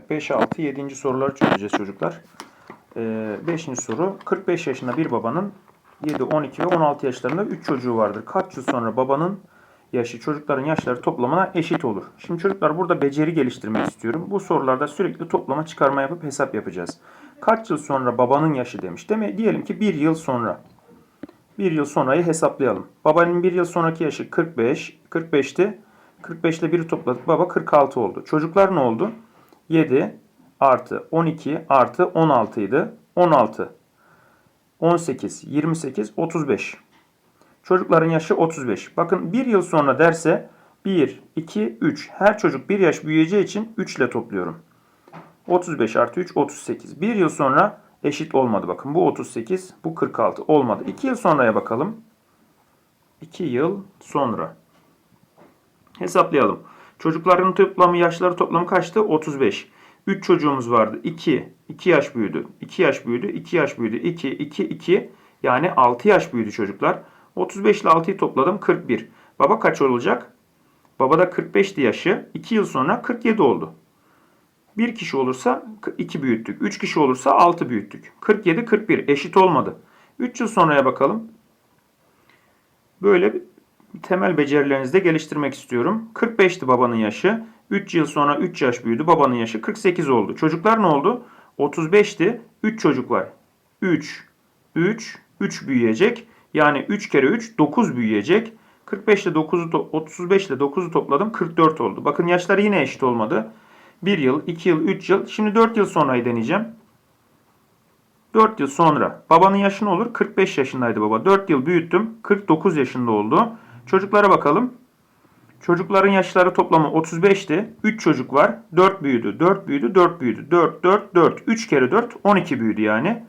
Evet 5, 6, 7. soruları çözeceğiz çocuklar. 5. soru 45 yaşında bir babanın 7, 12 ve 16 yaşlarında 3 çocuğu vardır. Kaç yıl sonra babanın yaşı çocukların yaşları toplamına eşit olur? Şimdi çocuklar burada beceri geliştirmek istiyorum. Bu sorularda sürekli toplama çıkarma yapıp hesap yapacağız. Kaç yıl sonra babanın yaşı demiş. Değil mi? Diyelim ki 1 yıl sonra. 1 yıl sonrayı hesaplayalım. Babanın 1 yıl sonraki yaşı 45. 45'ti. 45 ile 1'i topladık. Baba 46 oldu. Çocuklar ne oldu? 7 artı 12 artı 16 idi. 16, 18, 28, 35. Çocukların yaşı 35. Bakın 1 yıl sonra derse 1, 2, 3. Her çocuk 1 yaş büyüyeceği için 3 ile topluyorum. 35 artı 3, 38. 1 yıl sonra eşit olmadı. Bakın bu 38, bu 46 olmadı. 2 yıl sonraya bakalım. 2 yıl sonra. Hesaplayalım. Çocukların toplamı, yaşları toplamı kaçtı? 35. 3 çocuğumuz vardı. 2. 2 yaş büyüdü. 2 yaş büyüdü. 2 yaş büyüdü. 2, 2, 2. Yani 6 yaş büyüdü çocuklar. 35 ile 6'yı topladım. 41. Baba kaç olacak? Baba da 45'ti yaşı. 2 yıl sonra 47 oldu. 1 kişi olursa 2 büyüttük. 3 kişi olursa 6 büyüttük. 47, 41 eşit olmadı. 3 yıl sonraya bakalım. Böyle temel becerilerinizi de geliştirmek istiyorum. 45'ti babanın yaşı. 3 yıl sonra 3 yaş büyüdü. Babanın yaşı 48 oldu. Çocuklar ne oldu? 35'ti. 3 çocuk var. 3, 3, 3 büyüyecek. Yani 3 kere 3 9 büyüyecek. 45 ile 9'u 35 ile 9'u topladım 44 oldu. Bakın yaşları yine eşit olmadı. 1 yıl, 2 yıl, 3 yıl. Şimdi 4 yıl sonrayı deneyeceğim. 4 yıl sonra babanın yaşı ne olur? 45 yaşındaydı baba. 4 yıl büyüttüm. 49 yaşında oldu. Çocuklara bakalım. Çocukların yaşları toplamı 35'ti. 3 çocuk var. 4 büyüdü, 4 büyüdü, 4 büyüdü. 4, 4, 4. 3 kere 4, 12 büyüdü yani.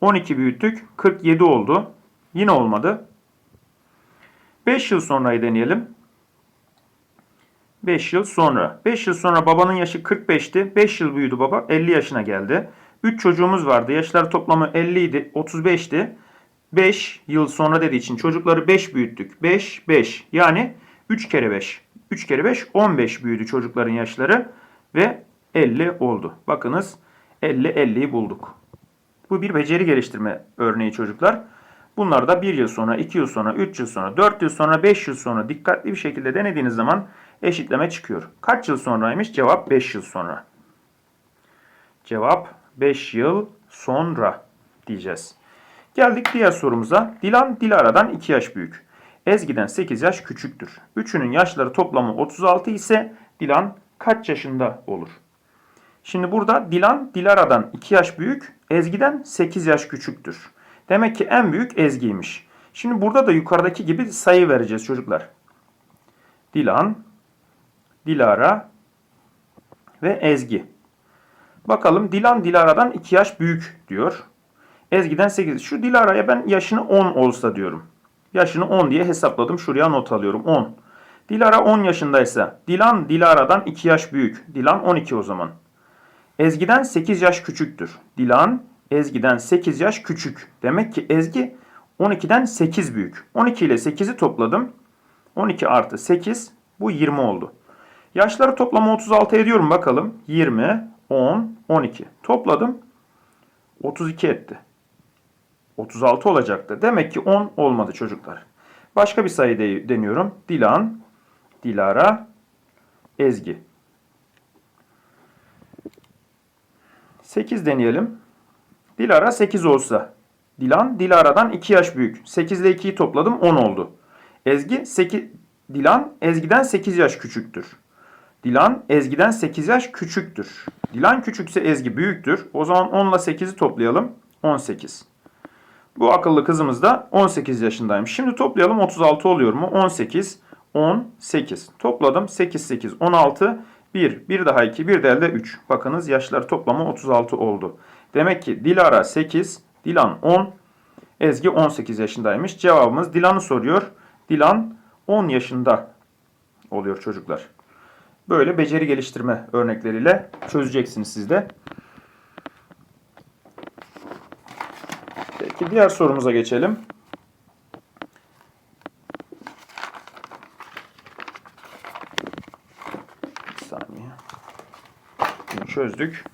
12 büyüttük. 47 oldu. Yine olmadı. 5 yıl sonrayı deneyelim. 5 yıl sonra. 5 yıl sonra babanın yaşı 45'ti. 5 yıl büyüdü baba. 50 yaşına geldi. 3 çocuğumuz vardı. Yaşları toplamı 50 idi. 35'ti. 5 yıl sonra dediği için çocukları 5 büyüttük. 5, 5. Yani 3 kere 5. 3 kere 5, 15 büyüdü çocukların yaşları. Ve 50 oldu. Bakınız 50, 50'yi bulduk. Bu bir beceri geliştirme örneği çocuklar. Bunlar da 1 yıl sonra, 2 yıl sonra, 3 yıl sonra, 4 yıl sonra, 5 yıl sonra dikkatli bir şekilde denediğiniz zaman eşitleme çıkıyor. Kaç yıl sonraymış? Cevap 5 yıl sonra. Cevap 5 yıl sonra diyeceğiz. Geldik diğer sorumuza. Dilan Dilara'dan 2 yaş büyük. Ezgi'den 8 yaş küçüktür. Üçünün yaşları toplamı 36 ise Dilan kaç yaşında olur? Şimdi burada Dilan Dilara'dan 2 yaş büyük, Ezgi'den 8 yaş küçüktür. Demek ki en büyük Ezgi'ymiş. Şimdi burada da yukarıdaki gibi sayı vereceğiz çocuklar. Dilan, Dilara ve Ezgi. Bakalım Dilan Dilara'dan 2 yaş büyük diyor. Ezgi'den 8. Şu Dilara'ya ben yaşını 10 olsa diyorum. Yaşını 10 diye hesapladım. Şuraya not alıyorum. 10. Dilara 10 yaşındaysa Dilan Dilara'dan 2 yaş büyük. Dilan 12 o zaman. Ezgi'den 8 yaş küçüktür. Dilan Ezgi'den 8 yaş küçük. Demek ki Ezgi 12'den 8 büyük. 12 ile 8'i topladım. 12 artı 8 bu 20 oldu. Yaşları toplamı 36 ediyorum bakalım. 20, 10, 12. Topladım. 32 etti. 36 olacaktı. Demek ki 10 olmadı çocuklar. Başka bir sayı de- deniyorum. Dilan, Dilara, Ezgi. 8 deneyelim. Dilara 8 olsa. Dilan Dilara'dan 2 yaş büyük. 8 ile 2'yi topladım 10 oldu. Ezgi 8 Dilan Ezgi'den 8 yaş küçüktür. Dilan Ezgi'den 8 yaş küçüktür. Dilan küçükse Ezgi büyüktür. O zaman 10 ile 8'i toplayalım. 18. Bu akıllı kızımız da 18 yaşındaymış. Şimdi toplayalım 36 oluyor mu? 18, 18. Topladım 8, 8, 16, 1, bir daha 2, bir de elde 3. Bakınız yaşları toplamı 36 oldu. Demek ki Dilara 8, Dilan 10, Ezgi 18 yaşındaymış. Cevabımız Dilan'ı soruyor. Dilan 10 yaşında oluyor çocuklar. Böyle beceri geliştirme örnekleriyle çözeceksiniz siz de. Peki diğer sorumuza geçelim. Bir saniye. Bunu çözdük.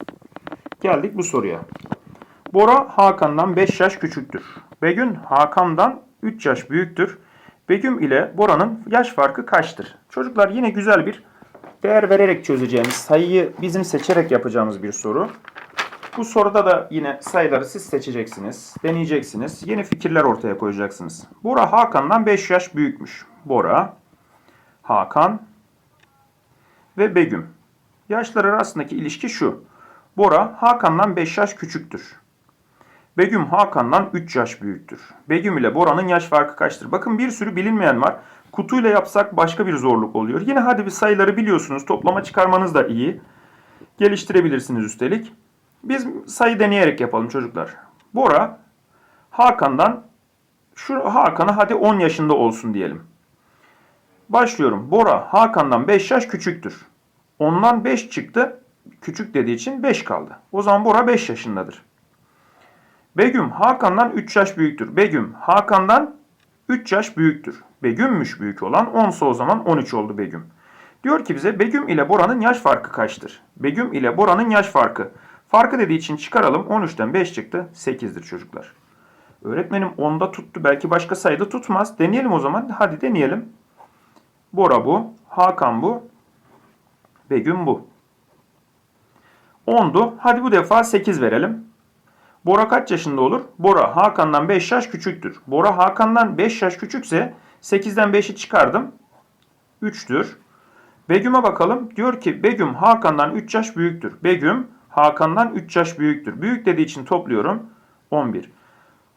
Geldik bu soruya. Bora Hakan'dan 5 yaş küçüktür. Begüm Hakan'dan 3 yaş büyüktür. Begüm ile Bora'nın yaş farkı kaçtır? Çocuklar yine güzel bir değer vererek çözeceğimiz, sayıyı bizim seçerek yapacağımız bir soru. Bu soruda da yine sayıları siz seçeceksiniz, deneyeceksiniz, yeni fikirler ortaya koyacaksınız. Bora Hakan'dan 5 yaş büyükmüş. Bora, Hakan ve Begüm. Yaşları arasındaki ilişki şu. Bora Hakan'dan 5 yaş küçüktür. Begüm Hakan'dan 3 yaş büyüktür. Begüm ile Bora'nın yaş farkı kaçtır? Bakın bir sürü bilinmeyen var. Kutuyla yapsak başka bir zorluk oluyor. Yine hadi bir sayıları biliyorsunuz. Toplama çıkarmanız da iyi. Geliştirebilirsiniz üstelik. Biz sayı deneyerek yapalım çocuklar. Bora Hakan'dan şu Hakan'a hadi 10 yaşında olsun diyelim. Başlıyorum. Bora Hakan'dan 5 yaş küçüktür. Ondan 5 çıktı. Küçük dediği için 5 kaldı. O zaman Bora 5 yaşındadır. Begüm Hakan'dan 3 yaş büyüktür. Begüm Hakan'dan 3 yaş büyüktür. Begüm'müş büyük olan 10 o zaman 13 oldu Begüm. Diyor ki bize Begüm ile Bora'nın yaş farkı kaçtır? Begüm ile Bora'nın yaş farkı. Farkı dediği için çıkaralım. 13'ten 5 çıktı. 8'dir çocuklar. Öğretmenim 10'da tuttu. Belki başka sayıda tutmaz. Deneyelim o zaman. Hadi deneyelim. Bora bu. Hakan bu. Begüm bu. 10'du. Hadi bu defa 8 verelim. Bora kaç yaşında olur? Bora Hakan'dan 5 yaş küçüktür. Bora Hakan'dan 5 yaş küçükse 8'den 5'i çıkardım. 3'tür. Begüm'e bakalım. Diyor ki Begüm Hakan'dan 3 yaş büyüktür. Begüm Hakan'dan 3 yaş büyüktür. Büyük dediği için topluyorum. 11.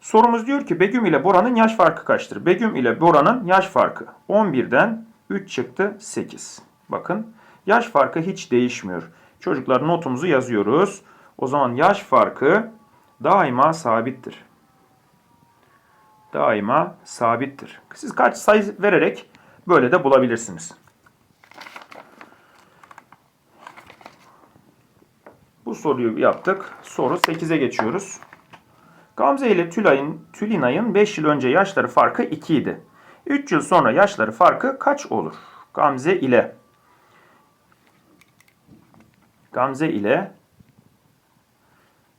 Sorumuz diyor ki Begüm ile Bora'nın yaş farkı kaçtır? Begüm ile Bora'nın yaş farkı. 11'den 3 çıktı 8. Bakın yaş farkı hiç değişmiyor. Çocuklar notumuzu yazıyoruz. O zaman yaş farkı daima sabittir. Daima sabittir. Siz kaç sayı vererek böyle de bulabilirsiniz. Bu soruyu yaptık. Soru 8'e geçiyoruz. Gamze ile Tülay'ın, Tülinay'ın 5 yıl önce yaşları farkı 2 idi. 3 yıl sonra yaşları farkı kaç olur? Gamze ile Gamze ile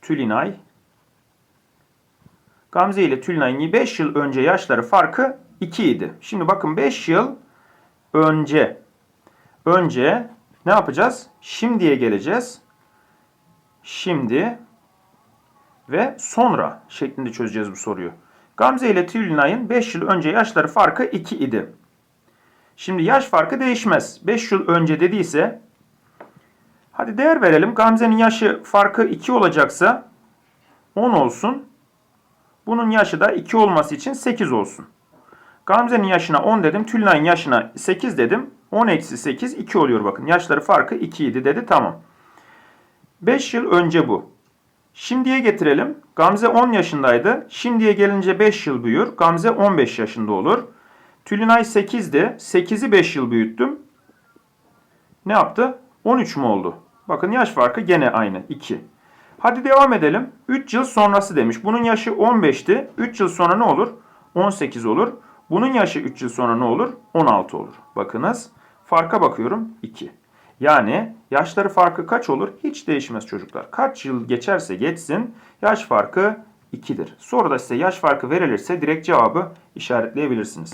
Tülinay Gamze ile Tülinay'ın 5 yıl önce yaşları farkı 2 idi. Şimdi bakın 5 yıl önce önce ne yapacağız? Şimdiye geleceğiz. Şimdi ve sonra şeklinde çözeceğiz bu soruyu. Gamze ile Tülinay'ın 5 yıl önce yaşları farkı 2 idi. Şimdi yaş farkı değişmez. 5 yıl önce dediyse hadi değer verelim. Gamze'nin yaşı farkı 2 olacaksa 10 olsun. Bunun yaşı da 2 olması için 8 olsun. Gamze'nin yaşına 10 dedim. Tülinay'ın yaşına 8 dedim. 10 eksi 8 2 oluyor bakın. Yaşları farkı 2 idi dedi. Tamam. 5 yıl önce bu. Şimdiye getirelim. Gamze 10 yaşındaydı. Şimdiye gelince 5 yıl büyür. Gamze 15 yaşında olur. Tülinay 8'di. 8'i 5 yıl büyüttüm. Ne yaptı? 13 mü oldu? Bakın yaş farkı gene aynı. 2. Hadi devam edelim. 3 yıl sonrası demiş. Bunun yaşı 15'ti. 3 yıl sonra ne olur? 18 olur. Bunun yaşı 3 yıl sonra ne olur? 16 olur. Bakınız. Farka bakıyorum. 2. Yani yaşları farkı kaç olur? Hiç değişmez çocuklar. Kaç yıl geçerse geçsin yaş farkı 2'dir. Sonra da size yaş farkı verilirse direkt cevabı işaretleyebilirsiniz.